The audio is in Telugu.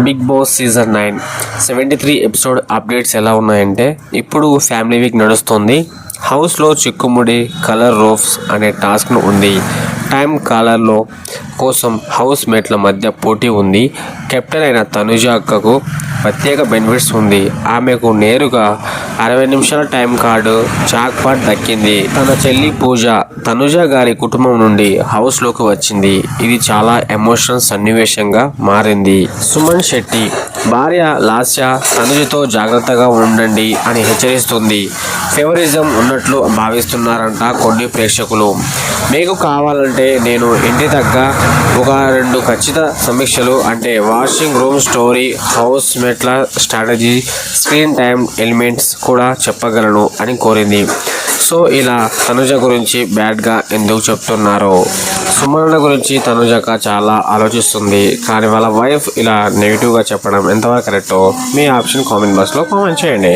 Big Boss season nine. Seventy three episode updates ఎలా ఉన్నాయంటే ఇప్పుడు ఫ్యామిలీ వీక్ నడుస్తుంది. హౌస్లో చిక్కుముడి కలర్ రోఫ్స్ అనే టాస్క్ను ఉంది. టైం కాలర్లో కోసం హౌస్ మేట్ల మధ్య పోటీ ఉంది. కెప్టెన్ అయిన తనుజ అక్కకు ప్రత్యేక బెనిఫిట్స్ ఉంది. ఆమెకు నేరుగా అరవై నిమిషాల టైం కార్డు చాక్పాట్ దక్కింది. తన చెల్లి పూజ తనుజ గారి కుటుంబం నుండి హౌస్లోకి వచ్చింది. ఇది చాలా ఎమోషనల్ సన్నివేశంగా మారింది. సుమన్ శెట్టి భార్య లాస్య తనుజతో జాగ్రత్తగా ఉండండి అని హెచ్చరిస్తుంది. ఫేవరిజం ఉన్నట్లు భావిస్తున్నారంట కొన్ని ప్రేక్షకులు. మీకు కావాలంటే నేను ఇంటి తగ్గ ఒక రెండు ఖచ్చిత సమీక్షలు అంటే వాషింగ్ రూమ్ స్టోరీ హౌస్ మెట్ల స్ట్రాటజీ స్క్రీన్ టైం ఎలిమెంట్స్ కూడా చెప్పగలను అని కోరింది. సో ఇలా తనుజ గురించి బ్యాడ్గా ఎందుకు చెప్తున్నారో. సుమరణ గురించి తనుజక చాలా ఆలోచిస్తుంది. కానీ వాళ్ళ వైఫ్ ఇలా నెగిటివ్గా చెప్పడం ఎంతవరకు కరెక్టో మీ ఆప్షన్ కామెంట్ బాక్స్లో కామెంట్ చేయండి.